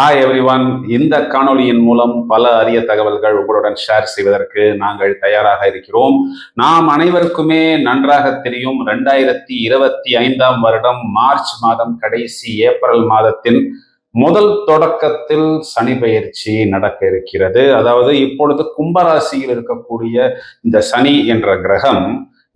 Hi everyone இந்த காணொலியின் மூலம் பல அரிய தகவல்கள் உங்களுடன் ஷேர் செய்வதற்கு நாங்கள் தயாராக இருக்கிறோம். நாம் அனைவருக்குமே நன்றாக தெரியும் ரெண்டாயிரத்தி இருபத்தி ஐந்தாம் வருடம் மார்ச் மாதம் கடைசி ஏப்ரல் மாதத்தின் முதல் தொடக்கத்தில் சனி பயிற்சி நடக்க இருக்கிறது. அதாவது இப்பொழுது கும்பராசியில் இருக்கக்கூடிய இந்த சனி என்ற கிரகம்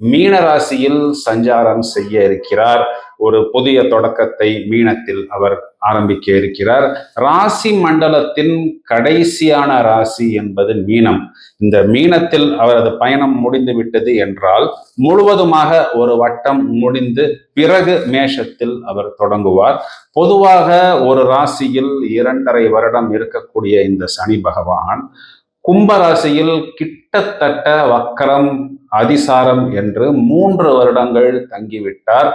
மீன ராசியில் சஞ்சாரம் செய்ய இருக்கிறார். ஒரு புதிய தொடக்கத்தை மீனத்தில் அவர் ஆரம்பிக்க இருக்கிறார். ராசி மண்டலத்தின் கடைசியான ராசி என்பது மீனம். இந்த மீனத்தில் அவரது பயணம் முடிந்து விட்டது என்றால் முழுவதுமாக ஒரு வட்டம் முடிந்து பிறகு மேஷத்தில் அவர் தொடங்குவார். பொதுவாக ஒரு ராசியில் இரண்டரை வருடம் இருக்கக்கூடிய இந்த சனி பகவான் கும்பராசியில் கிட்டத்தட்ட வக்கரம் அதிசாரம் என்று மூன்று வருடங்கள் தங்கிவிட்டார்.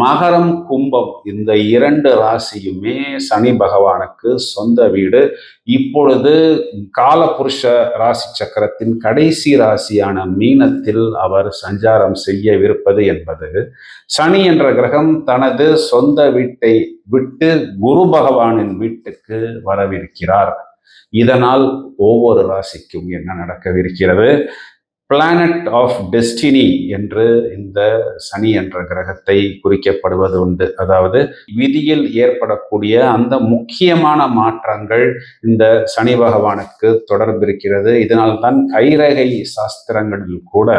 மகரம் கும்பம் இந்த இரண்டு ராசியுமே சனி பகவானுக்கு சொந்த வீடு. இப்பொழுது காலபுருஷ ராசி சக்கரத்தின் கடைசி ராசியான மீனத்தில் அவர் சஞ்சாரம் செய்யவிருப்பது என்பது. சனி என்ற கிரகம் தனது சொந்த வீட்டை விட்டு குரு பகவானின் வீட்டுக்கு வரவிருக்கிறார். இதனால் ஒவ்வொரு ராசிக்கும் என்ன நடக்கவிருக்கிறது? பிளானட் ஆஃப் டெஸ்டினி என்று இந்த சனி என்ற கிரகத்தை குறிக்கப்படுவது உண்டு. அதாவது விதியில் ஏற்படக்கூடிய அந்த முக்கியமான மாற்றங்கள் இந்த சனி பகவானுக்கு தொடர்பு இருக்கிறது. இதனால்தான் கைரேகை சாஸ்திரங்களில் கூட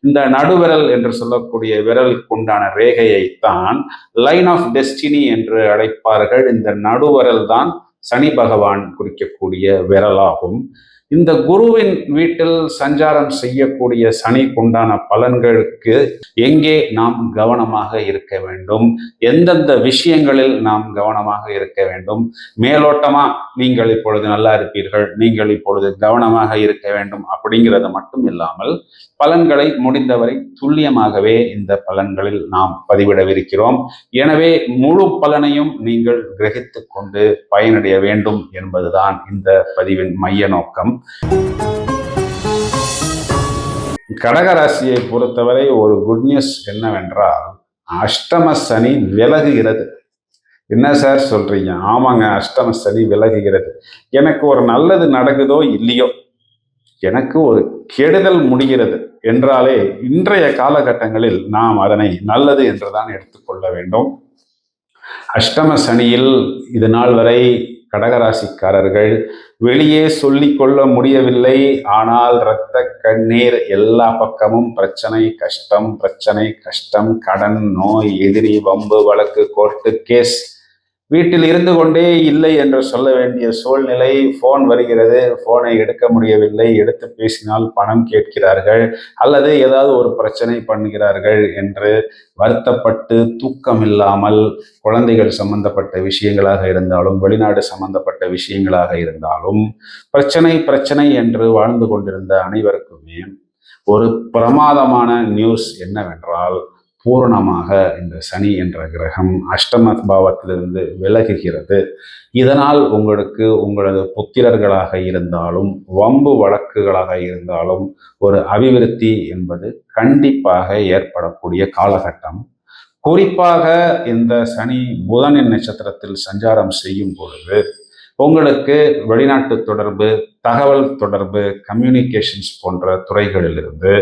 இந்த நடுவிரல் என்று சொல்லக்கூடிய விரலுக்குண்டான ரேகையைத்தான் லைன் ஆஃப் டெஸ்டினி என்று அழைப்பார்கள். இந்த நடுவரல் தான் சனி பகவான் குறிக்கக்கூடிய விரலாகும். இந்த குருவின் வீட்டில் சஞ்சாரம் செய்யக்கூடிய சனிக்குண்டான பலன்களுக்கு எங்கே நாம் கவனமாக இருக்க வேண்டும்? எந்தெந்த விஷயங்களில் நாம் கவனமாக இருக்க வேண்டும்? மேலோட்டமா நீங்கள் இப்பொழுது நல்லா இருப்பீர்கள் நீங்கள் இப்பொழுது கவனமாக இருக்க வேண்டும் அப்படிங்கிறது மட்டும் இல்லாமல் பலன்களை முடிந்தவரை துல்லியமாகவே இந்த பலன்களில் நாம் பதிவிடவிருக்கிறோம். எனவே முழு பலனையும் நீங்கள் கிரகித்து கொண்டு பயனடைய வேண்டும் என்பதுதான் இந்த பதிவின் மைய நோக்கம். கடகராசியை பொறுத்தவரை ஒரு குட் நியூஸ் என்னவென்றால் அஷ்டம சனி விலகுகிறது. என்ன சார் சொல்றீங்க? ஆமாங்க அஷ்டம சனி விலகுகிறது. எனக்கு ஒரு நல்லது நடக்குதோ இல்லையோ? எனக்கு ஒரு கெடுதல் முடிகிறது என்றாலே இன்றைய காலகட்டங்களில் நாம் அதனை நல்லது என்றுதான் எடுத்துக்கொள்ள வேண்டும். அஷ்டம சனியில் இது நாள் வரை கடகராசிக்காரர்கள் வெளியே சொல்லிக்கொள்ள முடியவில்லை. ஆனால் இரத்த கண்ணீர் எல்லா பக்கமும் பிரச்சனை கஷ்டம் பிரச்சனை கஷ்டம் கடன் நோய் எதிரி வம்பு வழக்கு கோர்ட்டு கேஸ் வீட்டில் இருந்து கொண்டே இல்லை என்று சொல்ல வேண்டிய சூழ்நிலை ஃபோன் வருகிறது. ஃபோனை எடுக்க முடியவில்லை. எடுத்து பேசினால் பணம் கேட்கிறார்கள். அல்லது ஏதாவது ஒரு பிரச்சனை பண்ணுகிறார்கள் என்று வருத்தப்பட்டு தூக்கம் இல்லாமல் குழந்தைகள் சம்பந்தப்பட்ட விஷயங்களாக இருந்தாலும் வெளிநாடு சம்பந்தப்பட்ட விஷயங்களாக இருந்தாலும் பிரச்சனை பிரச்சனை என்று வாழ்ந்து கொண்டிருந்த அனைவருக்குமே ஒரு பிரமாதமான நியூஸ் என்னவென்றால் பூரணமாக இந்த சனி என்ற கிரகம் அஷ்டம பாவத்திலிருந்து விலகுகிறது. இதனால் உங்களுக்கு உங்களது புத்திரர்களாக இருந்தாலும் வம்பு வழக்குகளாக இருந்தாலும் ஒரு அபிவிருத்தி என்பது கண்டிப்பாக ஏற்படக்கூடிய காலகட்டம். குறிப்பாக இந்த சனி புதனின் நட்சத்திரத்தில் சஞ்சாரம் செய்யும் பொழுது உங்களுக்கு வெளிநாட்டு தொடர்பு தகவல் தொடர்பு கம்யூனிகேஷன்ஸ் போன்ற துறைகளிலிருந்து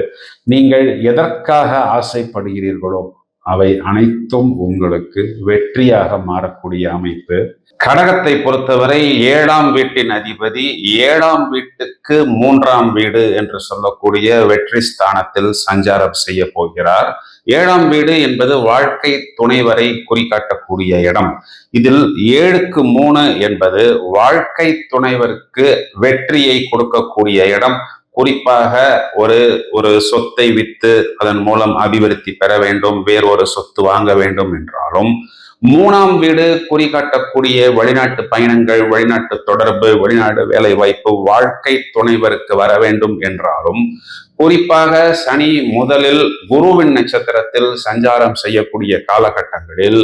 நீங்கள் எதற்காக ஆசைப்படுகிறீர்களோ அவை அனைத்தும் உங்களுக்கு வெற்றியாக மாறக்கூடிய அமைப்பு. கடகத்தை பொறுத்தவரை ஏழாம் வீட்டின் அதிபதி ஏழாம் வீட்டுக்கு மூன்றாம் வீடு என்று சொல்லக்கூடிய வெற்றி ஸ்தானத்தில் சஞ்சாரம் செய்ய போகிறார். ஏழாம் வீடு என்பது வாழ்க்கை துணைவரை குறிக்காட்டக்கூடிய இடம். இதில் ஏழுக்கு மூணு என்பது வாழ்க்கை துணைவருக்கு வெற்றியை கொடுக்கக்கூடிய இடம். குறிப்பாக ஒரு ஒரு சொத்தை வித்து அதன் மூலம் அபிவிருத்தி பெற வேண்டும் வேறொரு சொத்து வாங்க வேண்டும் என்றாலும். மூணாம் வீடு குறிகாட்டக்கூடிய வெளிநாட்டு பயணங்கள் வெளிநாட்டு தொடர்பு வெளிநாடு வேலை வாய்ப்பு வாழ்க்கை துணைவருக்கு வர வேண்டும் என்றாலும் குறிப்பாக சனி முதலில் குருவின் நட்சத்திரத்தில் சஞ்சாரம் செய்யக்கூடிய காலகட்டங்களில்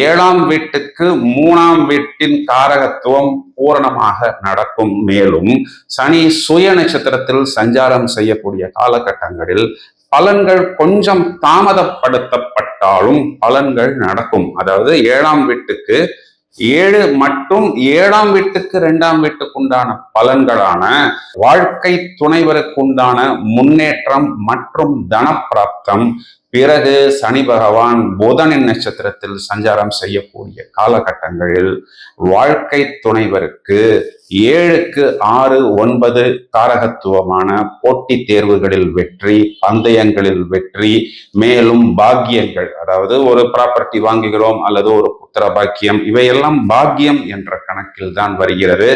ஏழாம் வீட்டுக்கு மூணாம் வீட்டின் காரகத்துவம் பூரணமாக நடக்கும். மேலும் சனி சுய நட்சத்திரத்தில் சஞ்சாரம் செய்யக்கூடிய காலகட்டங்களில் பலன்கள் கொஞ்சம் தாமதப்படுத்தப்பட்டாலும் பலன்கள் நடக்கும். அதாவது ஏழாம் வீட்டுக்கு ஏழு மற்றும் ஏழாம் வீட்டுக்கு இரண்டாம் வீட்டுக்கு உண்டான பலன்களான வாழ்க்கை துணைவருக்குண்டான முன்னேற்றம் மற்றும் தனப்பிராப்தம் பிறகு சனி பகவான் புதனின் நட்சத்திரத்தில் சஞ்சாரம் செய்யக்கூடிய காலகட்டங்களில் வாழ்க்கை துணைவருக்கு ஏழுக்கு ஆறு ஒன்பது காரகத்துவமான போட்டித் தேர்வுகளில் வெற்றி பந்தயங்களில் வெற்றி மேலும் பாக்கியங்கள். அதாவது ஒரு ப்ராப்பர்ட்டி வாங்குகிறோம் அல்லது ஒரு புத்திர பாக்கியம் இவையெல்லாம் பாக்கியம் என்ற கணக்கில் தான் வருகிறது.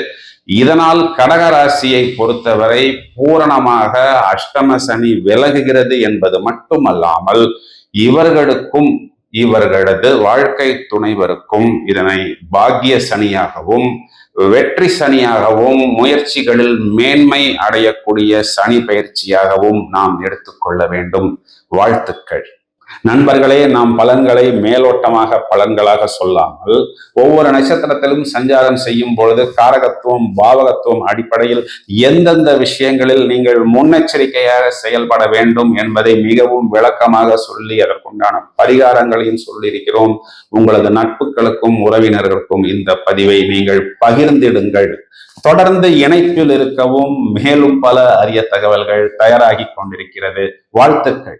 இதனால் கடகராசியை பொறுத்தவரை பூரணமாக அஷ்டம சனி விலகுகிறது என்பது மட்டுமல்லாமல் இவர்களுக்கும் இவர்களது வாழ்க்கை துணைவருக்கும் இதனை பாக்கிய சனியாகவும் வெற்றி சனியாகவும் முயற்சிகளில் மேன்மை அடையக்கூடிய சனி பயிற்சியாகவும் நாம் எடுத்துக்கொள்ள வேண்டும். வாழ்த்துக்கள். நண்பர்களே நாம் பலன்களை மேலோட்டமாக பலன்களாக சொல்லாமல் ஒவ்வொரு நட்சத்திரத்திலும் சஞ்சாரம் செய்யும் பொழுது காரகத்துவம் பாவகத்துவம் அடிப்படையில் எந்தெந்த விஷயங்களில் நீங்கள் முன்னெச்சரிக்கையாக செயல்பட வேண்டும் என்பதை மிகவும் விளக்கமாக சொல்லி அதற்குண்டான பரிகாரங்களையும் சொல்லியிருக்கிறோம். உங்களது நட்புகளுக்கும் உறவினர்களுக்கும் இந்த பதிவை நீங்கள் பகிர்ந்திடுங்கள். தொடர்ந்து இணைப்பில் இருக்கவும் மேலும் பல அரிய தகவல்கள் தயாராகி கொண்டிருக்கிறது. வாழ்த்துக்கள்.